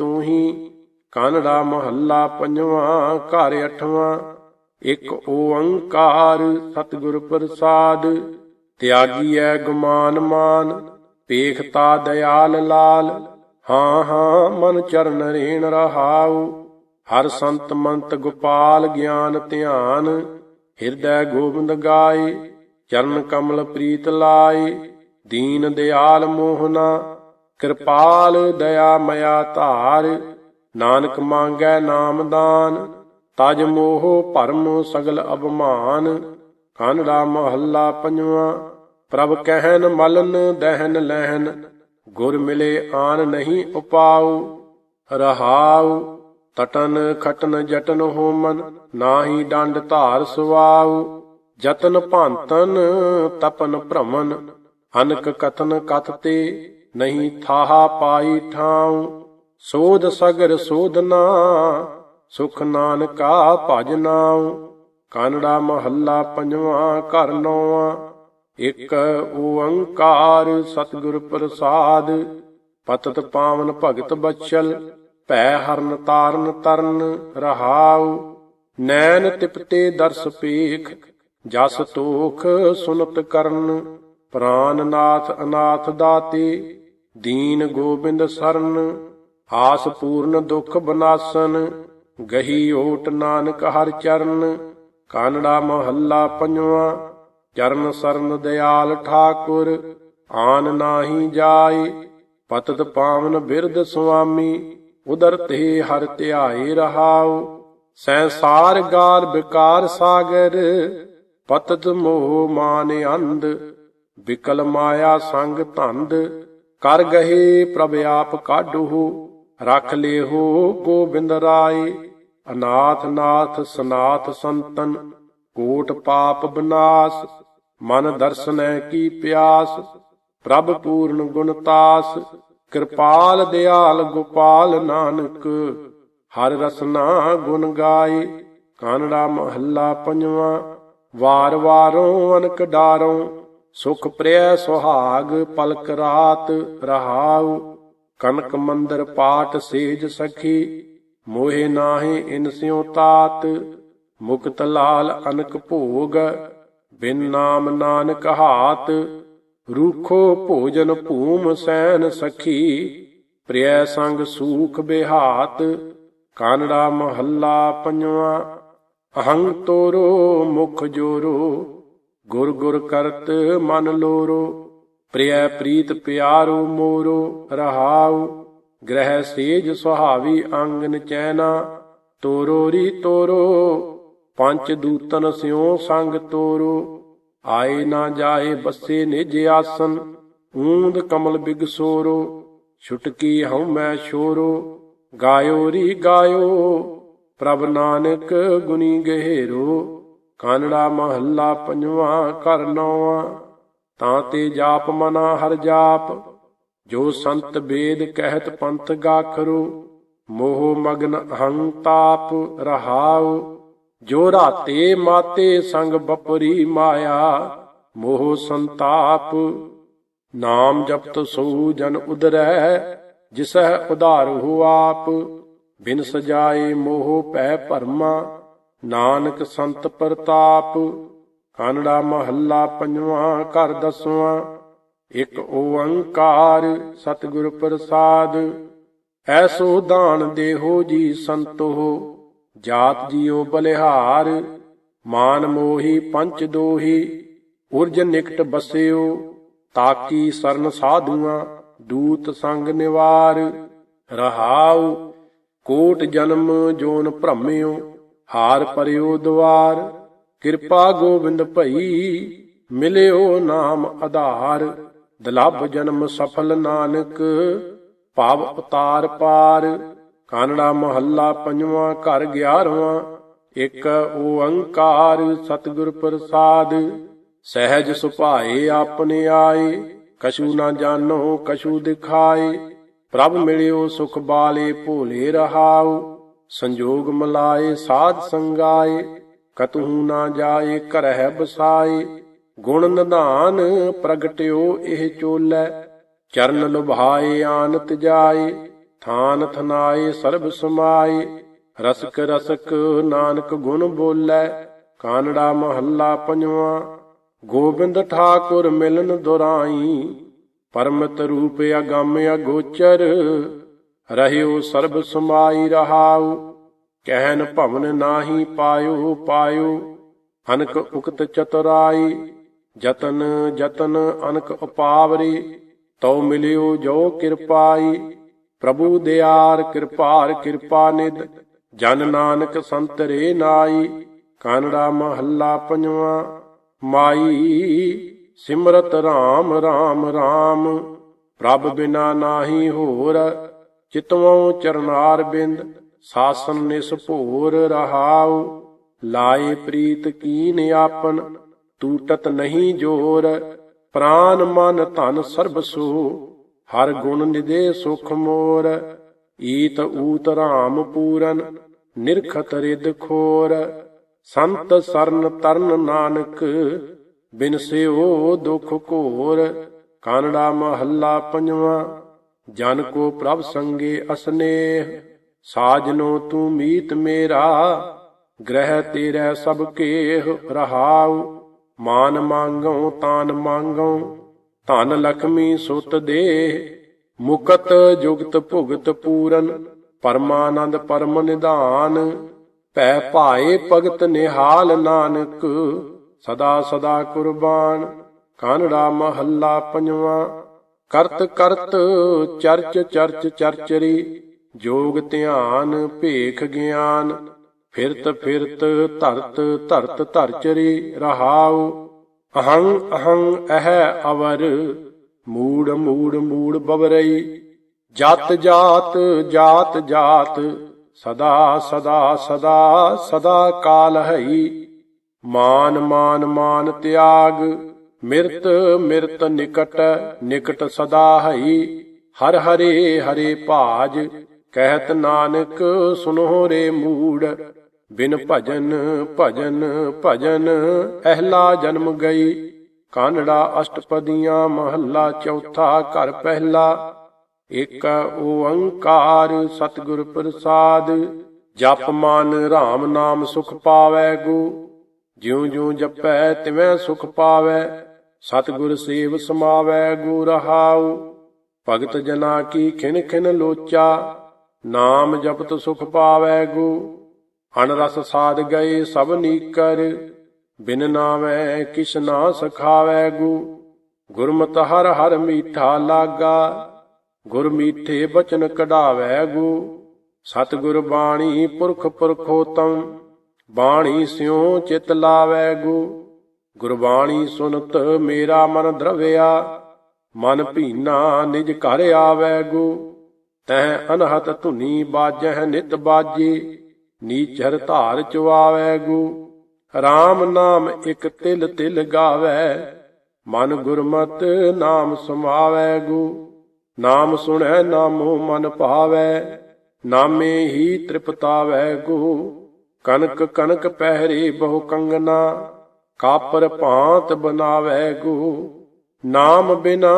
ਤੂੰ ਹੀ ਕਾਨੜਾ ਮਹੱਲਾ ਪੰਜਵਾਂ, ਘਰ ਅਠਵਾਂ। ਇੱਕ ਓੰਕਾਰ ਸਤਿਗੁਰ ਪ੍ਰਸਾਦ ਤਿਆਗੀ ਐ ਗੁਮਾਨ ਮਾਨ, ਪੇਖਤਾ ਦਿਆਲ ਲਾਲ। ਹਾਂ ਹਾਂ, ਮਨ ਚਰਨ ਰੇਣ ਰਹਾਉ, ਹਰ ਸੰਤ ਮੰਤ ਗੋਪਾਲ ਗਿਆਨ ਧਿਆਨ। ਹਿਰਦੈ ਗੋਬਿੰਦ ਗਾਏ, ਚਰਨ ਕਮਲ ਪ੍ਰੀਤ ਲਾਏ, ਦੀਨ ਦਿਆਲ ਮੋਹਨਾ। ਕਿਰਪਾਲ ਦਇਆ ਮਇਆ ਧਾਰ, ਨਾਨਕ ਮੰਗੈ ਨਾਮਦਾਨ ਤਜ ਮੋਹ ਭਰਮ ਸਗਲ ਅਭਮਾਨ ਕਾਨੜਾ ਮਹੱਲਾ ਪੰਜਵਾਂ, ਪ੍ਰਭ ਕਹਿਨ ਮਲਨ ਦਹਿਨ ਲਹਿਨ, ਗੁਰ ਮਿਲੇ ਆਨ ਨਹੀਂ ਉਪਾਉ, ਰਹਾਉ, ਤਟਨ ਖਟਨ ਜਟਨ ਹੋਮਨ, ਨਾਹੀ ਡੰਡ ਧਾਰ ਸੁਆਉ, ਜਤਨ ਭਾਂਤਨ ਤਪਨ ਭ੍ਰਮਨ, ਅਨਕ ਕਥਨ ਕਥ ਤੇ ਨਹੀਂ ਥਾਹਾ ਪਾਈ ਠਾਉ, ਸੋਧ ਸਗਰ ਸੋਧਨਾ ਸੁਖ ਨਾਨਕਾ ਭਜ ਨਾਉ। ਕਾਨੜਾ ਮਹੱਲਾ ਪੰਜਵਾਂ, ਘਰ ਨੌਵਾਂ, ਇੱਕ ਓੰਕਾਰ ਸਤਿਗੁਰ ਪ੍ਰਸਾਦ। ਪਤਤ ਪਾਵਨ ਭਗਤ ਬਚਲ, ਭੈ ਹਰਨ ਤਾਰਨ ਤਰਨ ਰਹਾਉ। ਨੈਣ ਤਿਪਤੇ ਦਰਸ ਪੇਖ, ਜਸ ਤੋਖ ਸੁਨਤ ਕਰਨ। ਪ੍ਰਾਨ ਨਾਥ ਅਨਾਥ ਦਾਤੇ ਦੀਨ ਗੋਬਿੰਦ ਸਰਨ, ਆਸ ਪੂਰਨ ਦੁਖ ਬਨਾਸਨ, ਗਹੀ ਓਟ ਨਾਨਕ ਹਰ ਚਰਨ, ਕਾਨੜਾ ਮਹੱਲਾ ਪੰਜਵਾਂ, ਚਰਨ ਸਰਨ ਦਿਆਲ ਠਾਕੁਰ, ਆਨ ਨਾਹੀ ਜਾਏ, ਪਤਤ ਪਾਵਨ ਬਿਰਧ ਸੁਆਮੀ, ਉਦਰ ਤੇ ਹਰ ਧਿਆਏ ਰਹਾਉ, ਸੰਸਾਰ ਗਾਲ ਵਿਕਾਰ ਸਾਗਰ, ਪਤਤ ਮੋਹ ਮਾਨ ਅੰਧ ਵਿਕਲ ਮਾਇਆ ਸੰਗ ਧੰਦ ਕਰ ਗਏ ਪ੍ਰਭ ਆਪ ਕਾਢੂ ਰਖ ਲਿਹੋ ਗੋਬਿੰਦ ਰਾਏ। ਅਨਾਥ ਨਾਥ ਸਨਾਥ ਸੰਤਨ, ਕੋਟ ਪਾਪ ਬਨਾਸ, ਮਨ ਦਰਸ਼ਨੈ ਕੀ ਪਿਆਸ। ਪ੍ਰਭ ਪੂਰਨ ਗੁਣਤਾਸ ਕਿਰਪਾਲ ਦਿਆਲ ਗੋਪਾਲ ਨਾਨਕ। ਹਰ ਰਸਨਾ ਗੁਣ ਗਾਏ, ਕਾਨੜਾ ਮਹੱਲਾ ਪੰਜਵਾਂ। ਵਾਰ ਵਾਰੋਂ ਅਨਕ ਡਾਰੋਂ ਸੁਖ ਪ੍ਰਿਆ ਸੁਹਾਗ, ਪਲਕ ਰਾਤ ਰਹਾਉ, ਕਨਕ ਮੰਦਰ ਪਾਠ ਸੇਜ ਸਖੀ, ਮੋਹਿ ਨਾਹੀ ਇਨ ਸਿਉ ਤਾਤ, ਮੁਕਤ ਲਾਲ ਅਨਕ ਭੋਗ, ਬਿਨ ਨਾਮ ਨਾਨਕ ਹਾਤ, ਰੂਖੋ ਭੋਜਨ ਭੂਮ ਸੈਨ ਸਖੀ, ਪ੍ਰਿਯ ਸੰਗ ਸੂਖ ਬਿਹਾਤ, ਕਾਨੜਾ ਮਹੱਲਾ ਪੰਜਵਾਂ, ਅਹੰਗ ਤੋਰੋ ਮੁਖ ਜੋਰੋ ਗੁਰ ਗੁਰ ਕਰਤ ਮਨ ਲੋਰੋ, ਪ੍ਰਿਯ ਪ੍ਰੀਤ ਪਿਆਰੋ ਮੋਰੋ, ਰਹਾਉ, ਗ੍ਰਹਿ ਸੇਜ ਸੁਹਾਵੀ ਅੰਗਨ ਚੈਨਾ ਤੋਰੋ ਰੀ ਤੋਰੋ ਪੰਜ ਦੂਤਨ ਸਿਉ ਸੰਗ ਤੋਰੋ, ਆਏ ਨਾ ਜਾਏ ਬੱਸੇ ਨਿਜ ਆਸਨ, ਊਂਦ ਕਮਲ ਬਿਗ ਸੋਰੋ ਛੁਟਕੀ ਹਉ ਮੈਂ ਸ਼ੋਰੋ ਗਾਇਓ ਰੀ ਗਾਇਓ, ਪ੍ਰਭ ਨਾਨਕ ਗੁਨੀ ਗਹਿਰੋ। ਕਾਨੜਾ ਮਹੱਲਾ ਪੰਜਵਾਂ ਕਰ ਨੌਵਾਂ, ਤਾਂ ਤੇ ਜਾਪ ਮਨਾ ਹਰ ਜਾਪ, ਜੋ ਸੰਤ ਬੇਦ ਕਹਿਤ ਪੰਥ ਗਾਖਰੋ, ਮੋਹ ਮਗਨ ਅਹੰਤਾਪ ਰਹਾਉ, ਜੋ ਰਾਤੇ ਮਾਤੇ ਸੰਗ ਬਪਰੀ ਮਾਇਆ, ਮੋਹ ਸੰਤਾਪ, ਨਾਮ ਜਪਤ ਸੋ ਜਨ ਉਦਰੈ, ਜਿਸਹਿ ਉਧਾਰ ਹੋ ਆਪ ਬਿਨ ਸਜਾਏ ਮੋਹ ਪੈ ਭਰਮਾ ਨਾਨਕ ਸੰਤ ਪ੍ਰਤਾਪ, ਕਾਨੜਾ ਮਹੱਲਾ ਪੰਜਵਾਂ, ਘਰ ਦਸਵਾਂ, ਇੱਕ ਓੰਕਾਰ ਸਤਿਗੁਰ ਪ੍ਰਸਾਦ। ਐਸੋ ਦਾਨ ਦੇਹੋ ਜੀ ਸੰਤੋ, ਜਾਤ ਜੀਓ ਬਲਿਹਾਰ, ਮਾਨ ਮੋਹੀ ਪੰਚ ਦੋਹੀ, ਉਰਜ ਨਿਕਟ ਬਸਿਓ, ਤਾਕੀ ਸਰਨ ਸਾਧੂਆਂ, ਦੂਤ ਸੰਗ ਨਿਵਾਰ। ਰਹਾਉ, ਕੋਟ ਜਨਮ ਜੋਨ ਭ੍ਰਮਿਓ ਹਾਰ ਪਰਿਓ ਦਵਾਰ, ਕਿਰਪਾ ਗੋਬਿੰਦ ਭਈ, ਮਿਲਿਓ ਨਾਮ ਆਧਾਰ। ਦਲਭ ਜਨਮ ਸਫਲ ਨਾਨਕ, ਭਾਵ ਉਤਾਰ ਪਾਰ। ਕਾਨੜਾ ਮਹੱਲਾ ਪੰਜਵਾਂ, ਘਰ 11ਵਾਂ ਇੱਕ ਓੰਕਾਰ ਸਤਿਗੁਰ ਪ੍ਰਸਾਦ। ਸਹਿਜ ਸੁਭਾਏ ਆਪਣੇ ਆਏ, ਕਛੂ ਨਾ ਜਾਣੋ ਕਛੂ ਦਿਖਾਏ। ਪ੍ਰਭ ਮਿਲਿਓ ਸੁਖ ਬਾਲੇ ਭੋਲੇ ਰਹਾਓ ਸੰਜੋਗ ਮਲਾਏ, ਸਾਧ ਸੰਗਾਏ, ਕਤਹੂ ਨਾ ਜਾਏ, ਘਰਹਿ ਬਸਾਏ। ਗੁਣ ਨਿਧਾਨ ਪ੍ਰਗਟਿਓ ਇਹ ਚੋਲੇ, ਚਰਨ ਲੁਭਾਏ, ਆਨਤ ਜਾਏ। ਥਾਨ ਥਨਾਏ, ਸਰਬ ਸਮਾਏ। ਰਸਕ ਰਸਕ ਨਾਨਕ ਗੁਣ ਬੋਲੇ, ਕਾਨੜਾ ਮਹੱਲਾ ਪੰਜਵਾਂ। ਗੋਬਿੰਦ ਠਾਕੁਰ ਮਿਲਨ ਦੁਰਾਈ ਪਰਮਤ ਰੂਪ ਅਗੰਮ ਅਗੋਚਰ। ਰਹਿਓ ਸਰਬ ਸਮਾਈ ਰਹਾਉ, ਕਹਿਨ ਭਵਨ ਨਾਹੀ ਪਾਇਓ ਪਾਇਓ, ਅਨਕ ਉਕਤ ਚਤੁਰਾਈ, ਜਤਨ ਜਤਨ ਅਨਕ ਉਪਾਵਰੀ, ਤਉ ਮਿਲਿਓ ਜੋ ਕਿਰਪਾਈ, ਪ੍ਰਭੂ ਦਿਆਰ ਕਿਰਪਾਰ ਕਿਰਪਾ ਨਿਦ ਜਨ ਨਾਨਕ ਸੰਤਰੇ ਨਾਈ, ਕਾਨੜਾ ਮਹੱਲਾ ਪੰਜਵਾਂ, ਮਾਈ ਸਿਮਰਤ RAM RAM RAM ਪ੍ਰਭ ਬਿਨਾ ਨਾਹੀ ਹੋਰ ਚਿਤਵੋਂ ਚਰਨਾਰ ਬਿੰਦ, ਸਾਸਨ ਨਿਸ ਭੋਰ ਰਹਾਉ, ਲਾਏ ਪ੍ਰੀਤ ਕੀਨ ਆਪਨ ਟੂਟਤ ਨਹੀਂ ਜੋਰ, ਪ੍ਰਾਨ ਮਨ ਧਨ ਸਰਬ ਸੋ, ਹਰ ਗੁਣ ਨਿਦੇ ਸੁਖ ਮੋਰ, ਈਤ ਊਤ ਰਾਮ ਪੂਰਨ, ਨਿਰਖਤ ਰਿਦ ਖੋਰ, ਸੰਤ ਸਰਨ ਤਰਨ ਨਾਨਕ, ਬਿਨ ਸਿਓ ਦੁਖ ਘੋਰ, ਕਾਨੜਾ ਮਹੱਲਾ ਪੰਜਵਾਂ ਜਨ ਕੋ ਪ੍ਰਭ ਸੰਗੇ ਅਸਨੇਹ, ਸਾਜਨੋ ਤੂੰ ਮੀਤ ਮੇਰਾ, ਗ੍ਰਹਿ ਤੇਰੇ ਸਭ ਕੇਹ ਰਹਾਉ, ਮਾਨ ਮੰਗਉ ਤਾਨ ਮੰਗਉ ਧਨ ਲਖਮੀ ਸੁਤ ਦੇ ਮੁਕਤ ਜੁਗਤ ਭੁਗਤ ਪੂਰਨ, ਪਰਮਾਨੰਦ ਪਰਮ ਨਿਧਾਨ, ਭੈ ਭਾਏ ਭਗਤ ਨਿਹਾਲ ਨਾਨਕ, ਸਦਾ ਸਦਾ ਕੁਰਬਾਨ, ਕਾਨੜਾ ਮਹੱਲਾ ਪੰਜਵਾਂ। ਕਰਤ ਕਰਤ ਚਰਚ ਚਰਚ ਚਰਚਰੀ, ਜੋਗ ਧਿਆਨ ਭੇਖ ਗਿਆਨ, ਫਿਰਤ ਫਿਰਤ ਧਰਤ ਧਰਤ ਧਰਚਰੀ ਰਹਾਉ। ਅਹੰ ਅਹੰ ਅਹ ਅਵਰ, ਮੂੜ ਮੂੜ ਮੂੜ ਬਵਰਈ। ਜਤ ਜਾਤ ਜਾਤ ਜਾਤ, ਸਦਾ ਸਦਾ ਸਦਾ ਸਦਾ ਕਾਲ ਹਈ। ਮਾਨ ਮਾਨ ਮਾਨ ਤਿਆਗ ਮਿਰਤ ਮਿਰਤ ਨਿਕਟ ਨਿਕਟ ਸਦਾ ਹਈ। ਹਰ ਹਰੇ ਹਰੇ ਭਾਜ, ਕਹਿਤ ਨਾਨਕ ਸੁਨੋ ਰੇ ਮੂੜ। ਬਿਨ ਭਜਨ ਭਜਨ ਭਜਨ, ਅਹਲਾ ਜਨਮ ਗਈ। ਕਾਨੜਾ ਅਸ਼ਟਪਦੀਆਂ ਮਹੱਲਾ ਚੌਥਾ ਘਰ ਪਹਿਲਾ। ਇਕ ਓੰਕਾਰ ਸਤਿਗੁਰ ਪ੍ਰਸਾਦ, ਜਪ ਮਨ RAM ਨਾਮ ਸੁਖ ਪਾਵੈ ਗੋ। ਜਿਉ ਜਿਉ ਜਪੈ ਤਿਵੈ ਸੁਖ ਪਾਵੈ। ਸਤਿਗੁਰ ਸੇਵ ਸਮਾਵੈ ਗੋ ਰਹਾਉ ਭਗਤ ਜਨਾ ਕੀ ਖਿਨ ਖਿਨ ਲੋਚਾ, ਨਾਮ ਜਪਤ ਸੁਖ ਪਾਵੈ ਗੋ ਅਨਰਸ ਸਾਧ ਗਏ ਸਭ ਨੀਕਰ, ਬਿਨ ਨਾਮੈ ਕਿਛ ਨਾ ਸਖਾਵੈ ਗੋ ਗੁਰਮਤ ਹਰ ਹਰ ਮੀਠਾ ਲਾਗਾ, ਗੁਰ ਮੀਠੇ ਬਚਨ ਕਢਾਵੈ ਗੋ ਸਤਿਗੁਰ ਬਾਣੀ ਪੁਰਖ ਪੁਰਖੋਤਮ, ਬਾਣੀ ਸਿਉ ਚਿਤ ਲਾਵੈ ਗੋ ਗੁਰਬਾਣੀ ਸੁਨਤ ਮੇਰਾ ਮਨ ਦਰਵਿਆ, ਮਨ ਭੀਨਾ ਨਿਜ ਘਰ ਆਵੈ ਗੋ। ਤਹ ਅਨਹਤ ਧੁਨੀ ਬਾਜਹਿ ਨਿਤ ਬਾਜੇ, ਨੀਚਰ ਧਾਰ ਚੁਆਵੈ ਗੋ। RAM ਨਾਮ ਇਕ ਤਿਲ ਤਿਲ ਗਾਵੈ, ਮਨ ਗੁਰਮਤ ਨਾਮ ਸਮਾਵੈ ਗੋ। ਨਾਮ ਸੁਣੈ ਨਾਮੋ ਮਨ ਭਾਵੈ, ਨਾਮੇ ਹੀ ਤ੍ਰਿਪਤਾਵੈ ਗੋ। ਕਨਕ ਕਨਕ ਪਹਿਰੇ ਬਹੁ ਕੰਗਨਾ ਕਾਪਰ ਭਾਂਤ ਬਨਾਵੈ ਗੋ। ਨਾਮ ਬਿਨਾ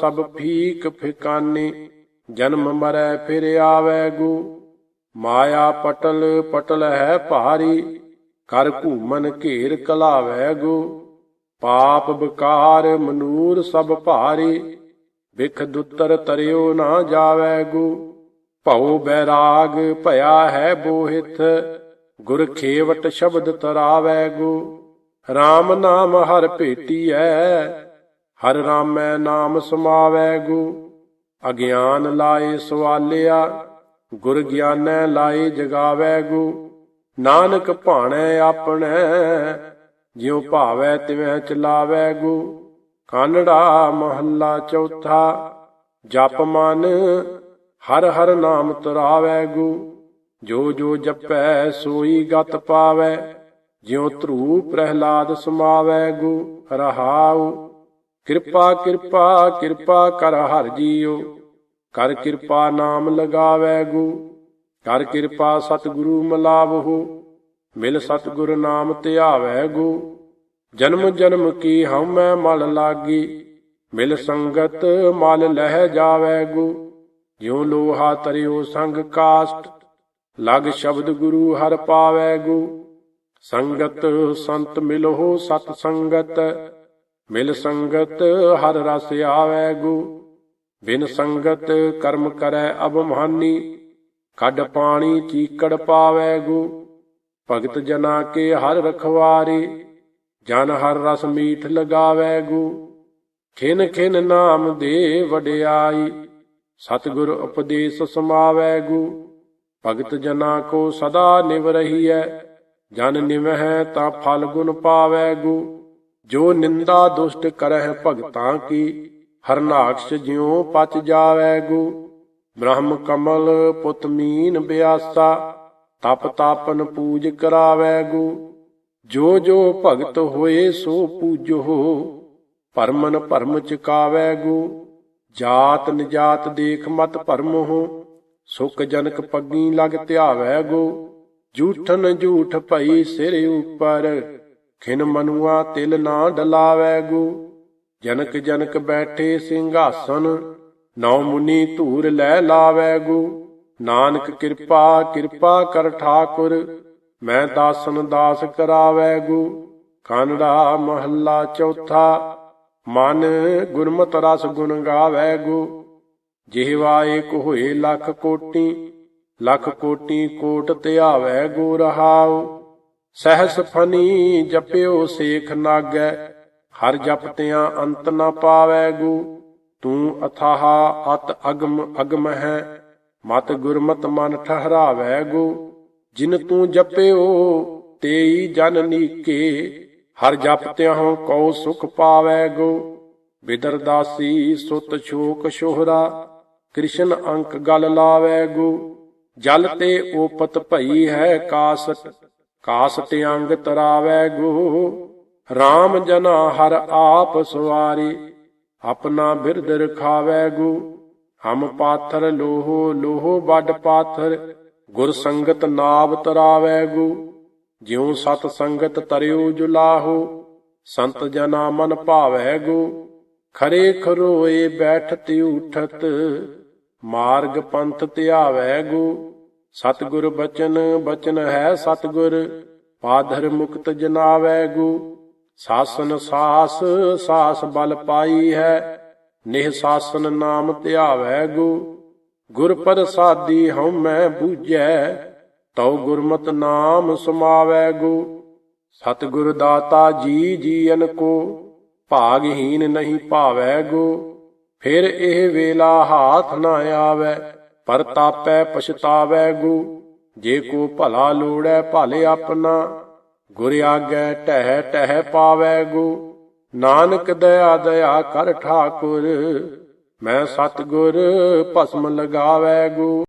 ਸਭ ਫੀਕ ਫਿਕਾਨੇ, ਜਨਮ ਮਰੈ ਫਿਰ ਆਵੈ ਗੋ। ਮਾਇਆ ਪਟਲ ਪਟਲ ਹੈ ਭਾਰੀ, ਕਰ ਘੂਮਨ ਘੇਰ ਕਲਾਵੈ ਗੋ। ਪਾਪ ਬਕਾਰ ਮਨੂਰ ਸਭ ਭਾਰੀ, ਵਿਖ ਦੁੱਤਰ ਤਰਿਓ ਨਾ ਜਾਵੈ ਗੋ। ਭਉ ਬੈਰਾਗ ਭਇਆ ਹੈ ਬੋਹਿਤ, ਗੁਰ ਖੇਵਟ ਸ਼ਬਦ ਤਰਾਵੈ ਗੋ। RAM ਨਾਮ ਹਰ ਭੇਟੀਐ, ਹਰ ਰਾਮੈ ਨਾਮ ਸਮਾਵੈ ਗੋ। ਅਗਿਆਨ ਲਾਏ ਸਵਾਲਿਆ, ਗੁਰ ਗਿਆਨੈ ਲਾਏ ਜਗਾਵੈ ਗੋ। ਨਾਨਕ ਭਾਣੈ ਆਪਣੈ, ਜਿਉ ਭਾਵੈ ਤਿਵੈ ਚਲਾਵੈ ਗੋ। ਕਾਨੜਾ ਮਹੱਲਾ ਚੌਥਾ, ਜਪ ਮਨ, ਹਰ ਹਰ ਨਾਮ ਤਰਾਵੈ ਗੋ। ਜੋ ਜੋ ਜਪੈ ਸੋਈ ਗਤ ਪਾਵੈ ਜਿਉ ਧਰੂ ਪ੍ਰਹਿਲਾਦ ਸਮਾਵੈ ਗੋ ਰਹਾਉ। ਕਿਰਪਾ ਕਿਰਪਾ ਕਿਰਪਾ ਕਰ ਹਰ ਜੀਉ। ਕਰ ਕਿਰਪਾ ਨਾਮ ਲਗਾਵੈ ਗੋ ਕਰ ਕਿਰਪਾ ਸਤਿਗੁਰੂ ਮਲਾਵਹੁ। ਮਿਲ ਸਤਿਗੁਰ ਨਾਮ ਧਿਆਵੈ ਗੋ ਜਨਮ ਜਨਮ ਕੀ ਹਉਮੈ ਮਲ ਲਾਗੀ। ਮਿਲ ਸੰਗਤ ਮਲ ਲਹਿ ਜਾਵੈ ਗੋ ਜਿਉ ਲੋਹਾ ਤਰਿਓ ਸੰਗ ਕਾਸ਼ਟ। ਲਗ ਸ਼ਬਦ ਗੁਰੂ ਹਰ ਪਾਵੈ ਗੋ ਸੰਗਤ ਸੰਤ ਮਿਲੋ ਸਤ ਸੰਗਤ, ਮਿਲ ਸੰਗਤ ਹਰ ਰਸ ਆਵੈ ਗੋ ਬਿਨ ਸੰਗਤ ਕਰਮ ਕਰੈ ਅਬਮਾਨੀ ਕੱਢ ਪਾਣੀ ਚੀਕੜ ਪਾਵੈ ਗੋ ਭਗਤ ਜਨਾ ਕੇ ਹਰ ਰਖਵਾਰੇ, ਜਨ ਹਰ ਰਸ ਮੀਠ ਲਗਾਵੈ ਗੋ ਖਿਨ ਖਿਨ ਨਾਮ ਦੇ ਵਡਿਆਈ, ਸਤਿਗੁਰ ਉਪਦੇਸ਼ ਸਮਾਵੈ ਗੋ ਭਗਤ ਜਨਾ ਕੋ ਸਦਾ ਨਿਵ ਰਹੀਐ ਜਨ ਨਿਵਹਿ ਤਾਂ ਫਲ ਗੁਣ ਪਾਵੈ ਗੋ। ਜੋ ਨਿੰਦਾ ਦੁਸ਼ਟ ਕਰਹਿ ਭਗਤਾਂ ਕੀ ਹਰਨਾਕਸ਼ ਜਿਉ ਪਚ ਜਾਵੈ ਗੋ। ਬ੍ਰਹਮ ਕਮਲ ਪੁਤ ਮੀਨ ਬਿਆਸਾ, ਤਪ ਤਾਪਨ ਪੂਜ ਕਰਾਵੈ ਗੋ। ਜੋ ਜੋ ਭਗਤ ਹੋਏ ਸੋ ਪੂਜੋ, ਪਰਮਨ ਭਰਮ ਚਕਾਵੈ ਗੋ। ਜਾਤ ਨਿਜਾਤ ਦੇਖ ਮਤ ਭਰਮ ਹੋ, ਸੁਖ ਜਨਕ ਪੱਗੀ ਲਗ ਧਿਆਵੈ ਗੋ। ਝੂਠਨ ਝੂਠ ਭਈ ਸਿਰ ਉਪਰ, ਖਿਨ ਮਨੁਆ ਤਿਲ ਨਾ ਡਲਾਵੈ ਗੋ। ਜਨਕ ਜਨਕ ਬੈਠੇ ਸਿੰਘਾਸਨ, ਨੌ ਮੁਨੀ ਧੂਰ ਲੈ ਲਾਵੈ ਗੋ। ਨਾਨਕ ਕਿਰਪਾ ਕਿਰਪਾ ਕਰ ਠਾਕੁਰ, ਮੈਂ ਦਾਸਨ ਦਾਸ ਕਰਾਵੈ ਗੋ। ਕਾਨੜਾ ਮਹੱਲਾ ਚੌਥਾ, ਮਨ ਗੁਰਮਤ ਰਸ ਗੁਣ ਗਾਵੈ ਗੋ। ਜਿਹਵਾ ਏਕ ਹੋਏ ਲੱਖ ਕੋਟੀ ਲੱਖ ਕੋਟੀ ਕੋਟ ਧਿਆਵੈ ਗੋ ਰਹਾਉ ਸਹਸ ਫਨੀ ਜਪਿਓ ਸੇਖ ਨਾਗੈ। ਹਰ ਜਪਤਿਆਂ ਅੰਤ ਨਾ ਪਾਵੈ ਗੋ। ਤੂੰ ਅਥਾਹ ਅਤ ਅਗਮ ਅਗਮ ਹੈ। ਮਤ ਗੁਰਮਤ ਮਨ ਠਹਰਾਵੈ ਗੋ। ਜਿਨ ਤੂੰ ਜਪਿਓ, ਤੇਈ ਜਨ ਨੀਕੇ। ਹਰ ਜਪਤਿਆਂ ਕਉ ਸੁਖ ਪਾਵੈ ਗੋ। ਬਿਦਰਦਾਸੀ ਸੁਤ ਸ਼ੋਕ ਸ਼ੋਹਰਾ। ਕ੍ਰਿਸ਼ਨ ਅੰਕ ਗਲ ਲਾਵੈ ਗੋ। ਜਲ ਤੇ ਓਪਤ ਭਈ ਹੈ ਕਾਸਟ ਕਾਸਟ ਅੰਗ ਤਰਾਵੈ ਗੋ। RAM ਜਨਾ ਹਰ ਆਪ ਸਵਾਰੀ, ਆਪਣਾ ਬਿਰਦ ਰਖਾਵੈ ਗੋ। ਹਮ ਪਾਥਰ ਲੋਹੋ ਲੋਹੋ ਵੱਡ ਪਾਥਰ, ਗੁਰ ਸੰਗਤ ਨਾਵ ਤਰਾਵੈ ਗੋ। ਜਿਉ ਸਤ ਸੰਗਤ ਤਰਿਓ ਜੁਲਾਹੋ, ਸੰਤ ਜਨਾ ਮਨ ਭਾਵੈ ਗੋ। ਖਰੇ ਖਰੋਏ ਬੈਠਤ ਉਠਤ ਮਾਰਗ ਪੰਥ ਧਿਆਵੈ ਗੋ ਸਤਿਗੁਰ ਬਚਨ ਬਚਨ ਹੈ ਸਤਿਗੁਰ, ਪਾਧਰ ਮੁਕਤ ਜਨਾਵੈ ਗੋ ਸਾਸਨ ਸਾਸ ਸਾਸ ਬਲ ਪਾਈ ਹੈ, ਨਿਹ ਸਾਸਨ ਨਾਮ ਧਿਆਵੈ ਗੋ ਗੁਰ ਪ੍ਰਸਾਦੀ ਹਉ ਮੈਂ ਬੂਝੈ, ਤਉ ਗੁਰਮਤ ਨਾਮ ਸਮਾਵੈ ਗੋ ਸਤਿਗੁਰ ਦਾਤਾ ਜੀ ਜੀਨ ਕੋ, ਭਾਗਹੀਨ ਨਹੀਂ ਭਾਵੈ ਗੋ ਫਿਰ ਇਹ ਵੇਲਾ ਹਾਥ ਨਾ ਆਵੈ, ਪਰ ਤਾਪੈ ਪਛਤਾਵੈ ਗੋ ਜੇ ਕੋ ਭਲਾ ਲੋੜੈ, ਭਲੇ ਆਪਣਾ। ਗੁਰ ਆਗੈ ਟਹਿ ਟਹਿ ਪਾਵੈ ਗੋ ਨਾਨਕ ਦਇਆ ਦਇਆ ਕਰ ਠਾਕੁਰ, ਮੈਂ ਸਤਿਗੁਰ ਭਸਮ ਲਗਾਵੈ ਗੋ